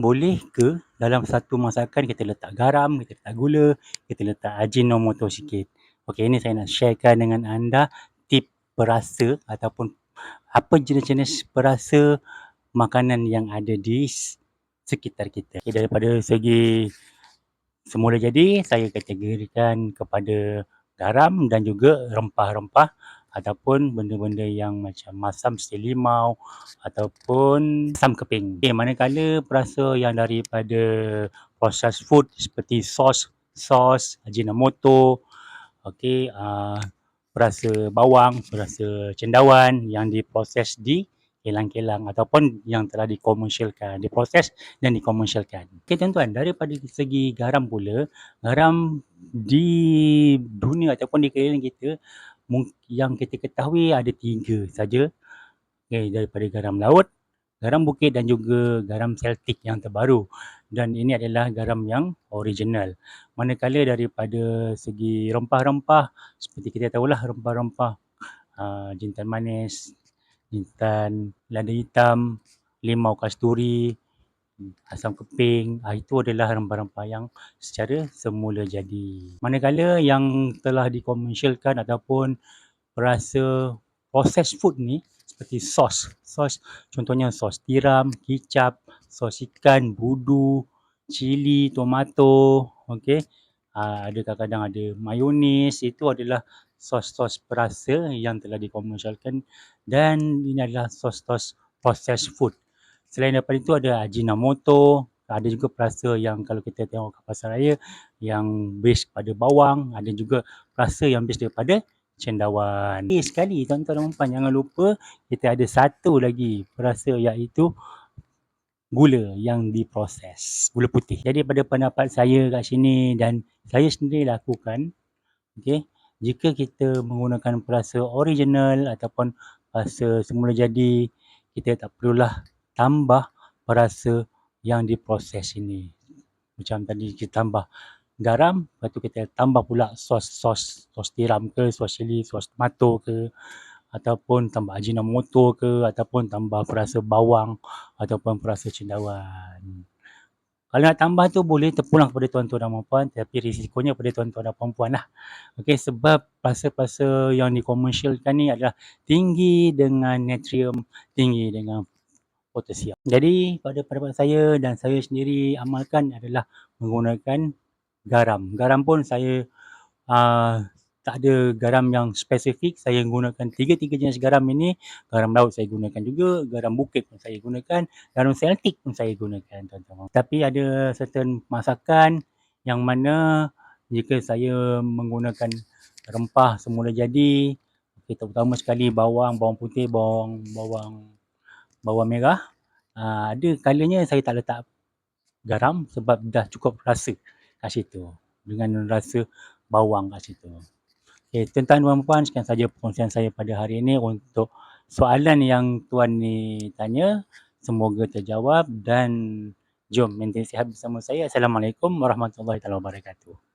boleh ke dalam satu masakan kita letak garam, kita letak gula, kita letak ajinomoto sikit. Okey, ini saya nak sharekan dengan anda tip perasa ataupun apa jenis-jenis perasa makanan yang ada di sekitar kita. Okay, daripada segi semula jadi, saya kategorikan kepada garam dan juga rempah-rempah ataupun benda-benda yang macam masam selimau ataupun asam keping. Okay, manakala perasa yang daripada processed food seperti sos, sos, ajinomoto, okay, uh, perasa bawang, perasa cendawan yang diproses di kilang-kilang ataupun yang telah dikomersialkan, diproses dan dikomersialkan. Okey tuan-tuan, daripada segi garam pula, garam di dunia ataupun di keliling kita yang kita ketahui ada tiga saja. Okay, daripada garam laut, garam bukit dan juga garam Celtic yang terbaru. Dan ini adalah garam yang original. Manakala daripada segi rempah-rempah, seperti kita tahulah rempah-rempah uh, jintan manis, jintan lada hitam, limau kasturi, asam keping, uh, itu adalah rempah-rempah yang secara semula jadi. Manakala yang telah dikomersialkan ataupun perasa processed food ni seperti sos. Sos contohnya sos tiram, kicap, sos ikan, budu, cili, tomato, okey. Uh, ada kadang-kadang ada mayonis, itu adalah sos-sos perasa yang telah dikomersialkan dan ini adalah sos-sos processed food. Selain daripada itu ada ajinomoto, ada juga perasa yang kalau kita tengok ke pasar raya yang base pada bawang, ada juga perasa yang base daripada cendawan. Eh, sekali tuan-tuan dan puan jangan lupa kita ada satu lagi perasa iaitu gula yang diproses, gula putih. Jadi pada pendapat saya kat sini dan saya sendiri lakukan, okay, jika kita menggunakan perasa original ataupun perasa semula jadi, kita tak perlulah tambah perasa yang diproses ini. Macam tadi kita tambah garam, lepas tu kita tambah pula sos-sos, sos tiram ke, sos cili, sos tomato ke, ataupun tambah ajinomoto ke, ataupun tambah perasa bawang, ataupun perasa cendawan. Kalau nak tambah tu boleh terpulang kepada tuan-tuan dan puan tapi risikonya pada tuan-tuan dan puan lah. Okay, sebab perasa-perasa yang dikomersialkan ni adalah tinggi dengan natrium, tinggi dengan potasium. Jadi pada pendapat saya dan saya sendiri amalkan adalah menggunakan garam. Garam pun saya uh, tak ada garam yang spesifik. Saya gunakan tiga-tiga jenis garam ini. Garam laut saya gunakan juga. Garam bukit pun saya gunakan. Garam Celtic pun saya gunakan. Tuan-tuan. Tapi ada certain masakan yang mana jika saya menggunakan rempah semula jadi. Okay, terutama sekali bawang, bawang putih, bawang bawang bawang merah. Uh, ada kalanya saya tak letak garam sebab dah cukup rasa kat situ dengan rasa bawang kat situ. Okay, tuan-tuan dan puan sekian saja perkongsian saya pada hari ini untuk soalan yang tuan ni tanya. Semoga terjawab dan jom maintain sihat bersama saya. Assalamualaikum warahmatullahi wabarakatuh.